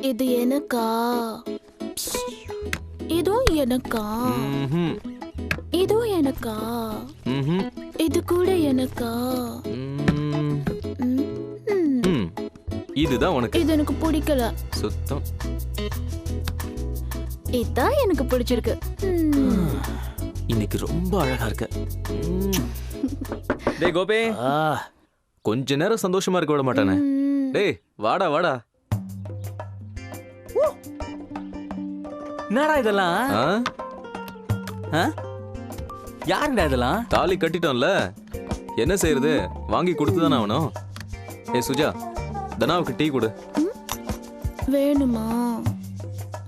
இது எனக்கா? இதுவும் எனக்கா? இதுவும் எனக்கா? இது கூட எனக்கா? இதுதான் உனக்கு. இது எனக்கு பிடிக்கல. சுத்தம். இதுதான் எனக்கு பிடிச்சிருக்கு. இன்னைக்கு ரொம்ப அழகா இருக்க. டேய் கோபி. ஆ கொஞ்ச நேரம் சந்தோஷமா இருக்க விட மாட்டானே. டேய் வாடா வாடா. என்னடா இதெல்லாம்? யாருடா இதெல்லாம்? தாலி கட்டிட்டோம்ல. என்ன செய்யறது வாங்கி கொடுத்துதானே ஆகணும். ஏய் சுஜா தனாவுக்கு டீ கொடு. வேணுமா?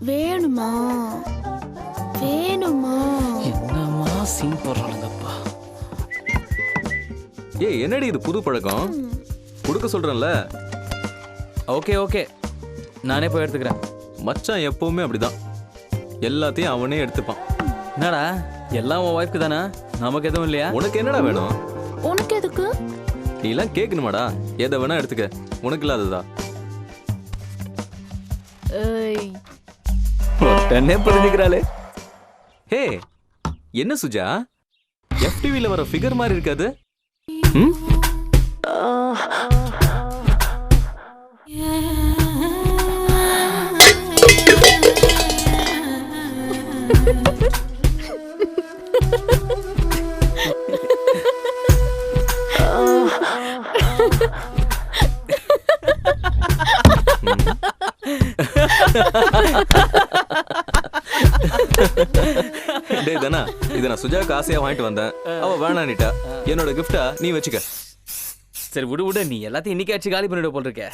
வேணுமா? வேணுமா? என்னமா சீன் போடுறானுங்கப்பா. ஏய் என்னடி இது புது பழக்கம்? கொடுக்க சொல்றேன்ல? Okay okay. நானே போய் எடுத்துக்கிறேன். மச்சான் எப்பவுமே அப்படிதான். எல்லாத்தையும் அவனே எடுத்துப்பான். என்னடா? எல்லாம் உன் ஒய்ஃப்க்கு தானே? நமக்கு எதுவும் இல்லையா? உனக்கு என்னடா வேணும்? உனக்கு எதுக்கு? நீ எல்லாம் கேட்கணுமாடா எதை வேணா எடுத்துக்க. உனக்கு இல்லாததா? ஏய். உடனே புரிஞ்சுக்கிறாளே. ஹே என்ன சுஜா எஃப்டிவில வர ஃபிகர் மாதிரி இருக்காது ம்? டேய் தனா இதை நான் சுஜாவுக்கு ஆசையா வாங்கிட்டு வந்தேன். அவ வேணானிட்டா என்னோட கிஃப்டா நீ வச்சுக்க. சரி விடு விடு. நீ எல்லாத்தையும் இன்னைக்கு ஆச்சு காலி பண்ணிட போல் இருக்க.